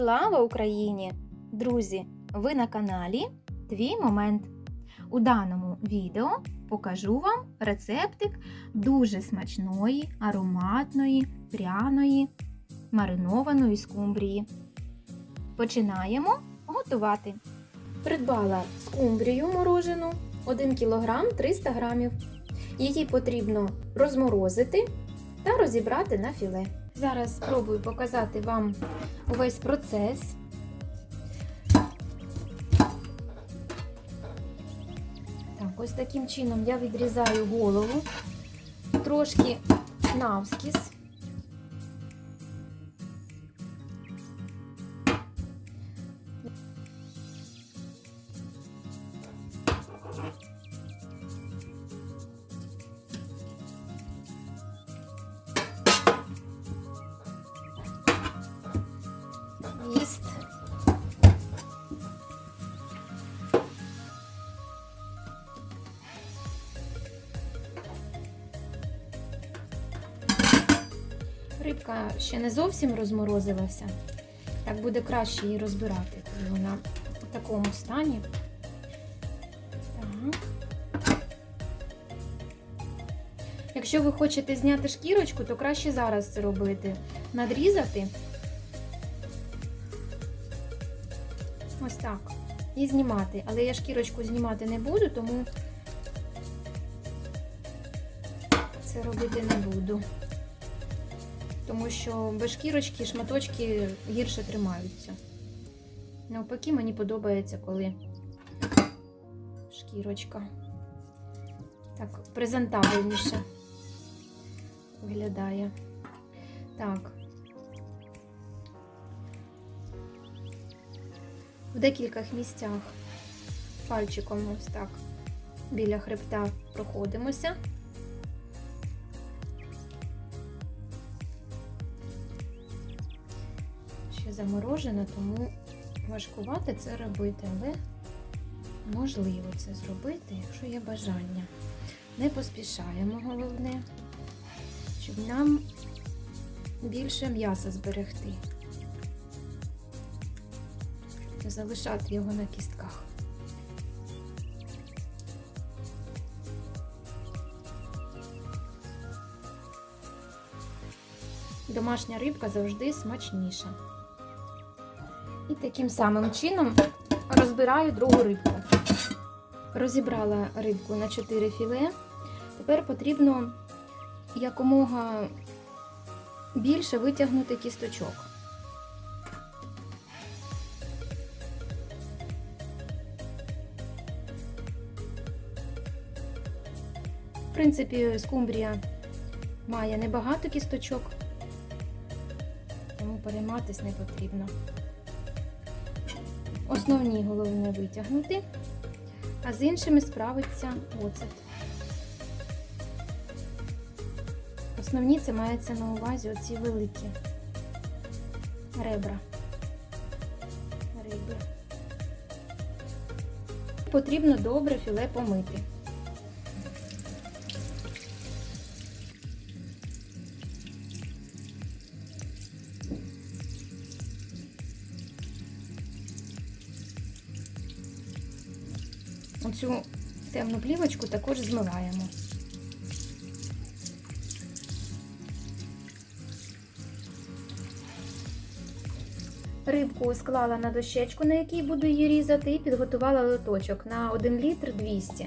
Слава Україні! Друзі! Ви на каналі Твій Момент. У даному відео покажу вам рецептик дуже смачної, ароматної, пряної, маринованої скумбрії. Починаємо готувати. Придбала скумбрію морожену 1 кг 300 г. Її потрібно розморозити та розібрати на філе. Зараз спробую показати вам увесь процес. Так, ось таким чином я відрізаю голову, трошки навскіз. Їсть. Рибка ще не зовсім розморозилася. Так буде краще її розбирати, коли вона в такому стані. Якщо ви хочете зняти шкірочку, то краще зараз це робити. Надрізати. Ось так. І знімати. Але я шкірочку знімати не буду, тому це робити не буду. Тому що без шкірочки шматочки гірше тримаються. Навпаки, мені подобається, коли шкірочка так презентабельніше виглядає. Так. Декількох місцях пальчиком ось так біля хребта проходимося. Ще заморожено, тому важкувати це робити, але можливо це зробити, якщо є бажання. Не поспішаємо, головне, щоб нам більше м'яса зберегти. Залишати його на кістках. Домашня рибка завжди смачніша. І таким самим чином розбираю другу рибку. Розібрала рибку на 4 філе. Тепер потрібно якомога більше витягнути кісточок. Принципі, скумбрія має небагато кісточок, тому перейматись не потрібно. Основні головне витягнути, а з іншими справиться оцет. Основні це мається на увазі оці великі ребра риби. Потрібно добре філе помити. Оцю темну плівочку також змиваємо. Рибку склала на дощечку, на якій буду її різати, і підготувала лоточок на 1 літр 200.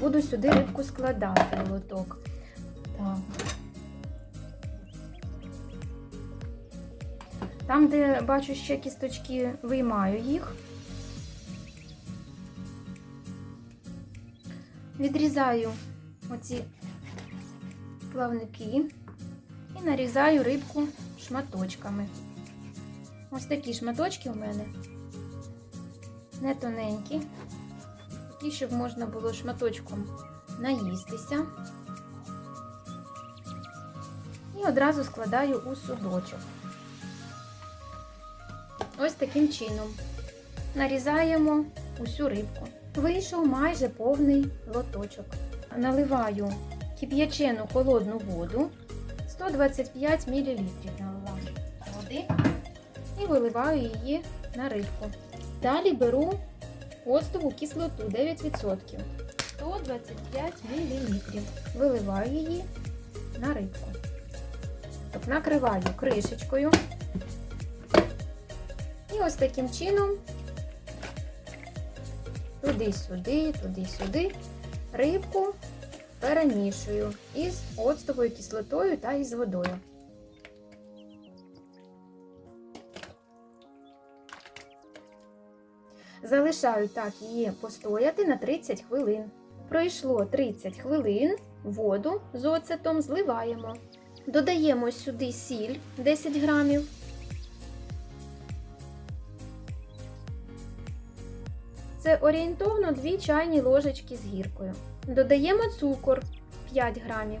Буду сюди рибку складати в лоток. Так. Там, де бачу ще кісточки, виймаю їх. Відрізаю оці плавники і нарізаю рибку шматочками. Ось такі шматочки у мене не тоненькі, такі, щоб можна було шматочком наїстися. І одразу складаю у судочок. Ось таким чином нарізаємо усю рибку. Вийшов майже повний лоточок. Наливаю кип'ячену холодну воду, 125 мл налила води і виливаю її на рибку. Далі беру оцтову кислоту 9%. 125 мл. Виливаю її на рибку. Накриваю кришечкою. І ось таким чином туди-сюди, туди-сюди рибку перемішую із оцтовою кислотою та із водою. Залишаю так її постояти на 30 хвилин. Пройшло 30 хвилин, воду з оцетом зливаємо. Додаємо сюди сіль 10 грамів. Орієнтовно 2 чайні ложечки з гіркою. Додаємо цукор 5 грамів.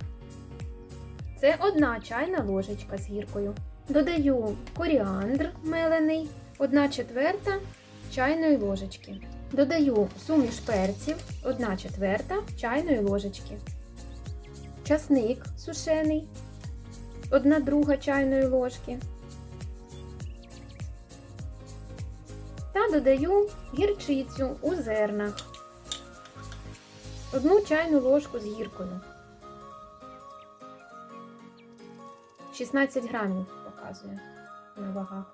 Це 1 чайна ложечка з гіркою. Додаю коріандр мелений, 1 четверта чайної ложечки. Додаю суміш перців 1 четверта чайної ложечки. Часник сушений 1 друга чайної ложки. Додаю гірчицю у зернах. Одну чайну ложку з гіркою. 16 грамів показує на вагах.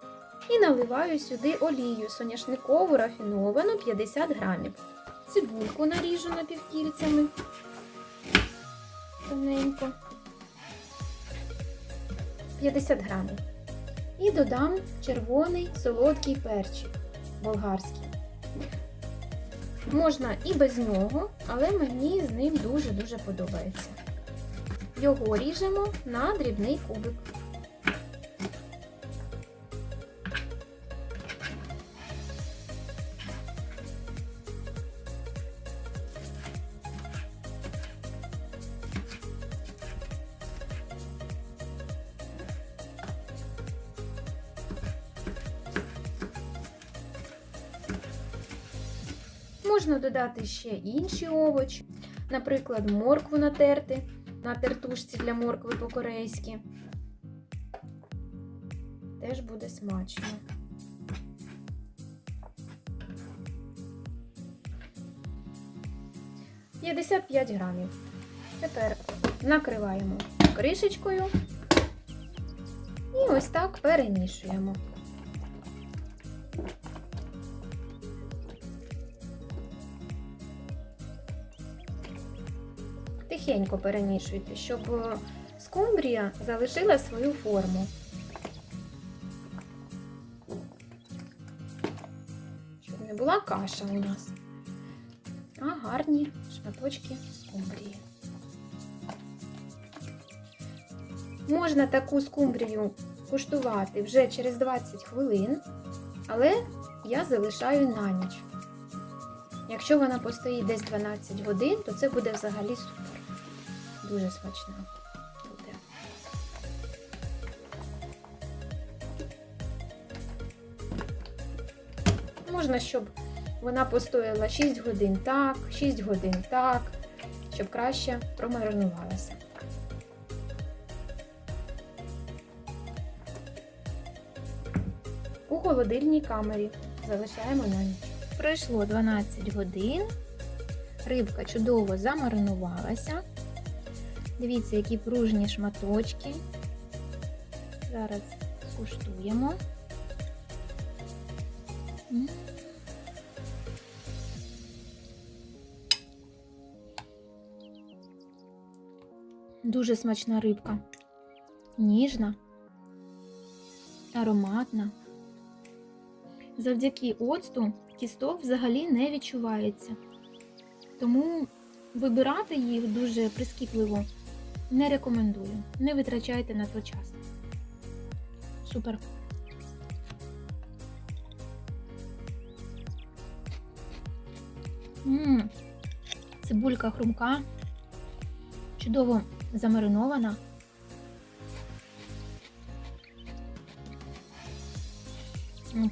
І наливаю сюди олію соняшникову рафіновану 50 грамів. Цибульку наріжу напівкільцями. Тоненько. 50 грамів. І додам червоний солодкий перчик болгарський. Можна і без нього, але мені з ним дуже-дуже подобається. Його ріжемо на дрібний кубик. Можна додати ще інші овочі, наприклад, моркву натерти на тертушці для моркви по-корейськи. Теж буде смачно. П'ятдесят п'ять грамів. Тепер накриваємо кришечкою і ось так перемішуємо. Тихенько перемішуйте, щоб е, скумбрія залишила свою форму. Щоб не була каша у нас, а гарні шматочки скумбрії. Можна таку скумбрію куштувати вже через 20 хвилин, але я залишаю на ніч. Якщо вона постоїть десь 12 годин, то це буде взагалі супер. Дуже смачна буде. Можна, щоб вона постояла 6 годин так, 6 годин так, щоб краще промаринувалася. У холодильній камері залишаємо на ніч. Пройшло 12 годин. Рибка чудово замаринувалася. Дивіться, які пружні шматочки. Зараз скуштуємо. Дуже смачна рибка. Ніжна, ароматна. Завдяки оцту тісто взагалі не відчувається. Тому вибирати їх дуже прискіпливо не рекомендую. Не витрачайте на то час. Супер. Ммм, цибулька хрумка, чудово замаринована.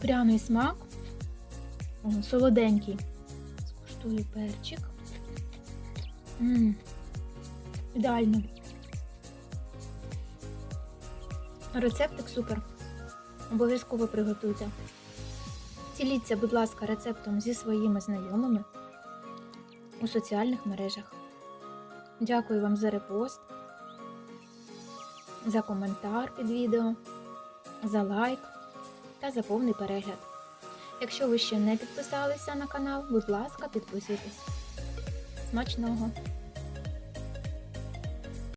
Пряний смак, солоденький. Скуштую перчик. М, Ідеально. Рецептик супер. Обов'язково приготуйте. Діліться, будь ласка, рецептом зі своїми знайомими у соціальних мережах. Дякую вам за репост, за коментар під відео, за лайк та за повний перегляд. Якщо ви ще не підписалися на канал, будь ласка, підписуйтесь. Смачного!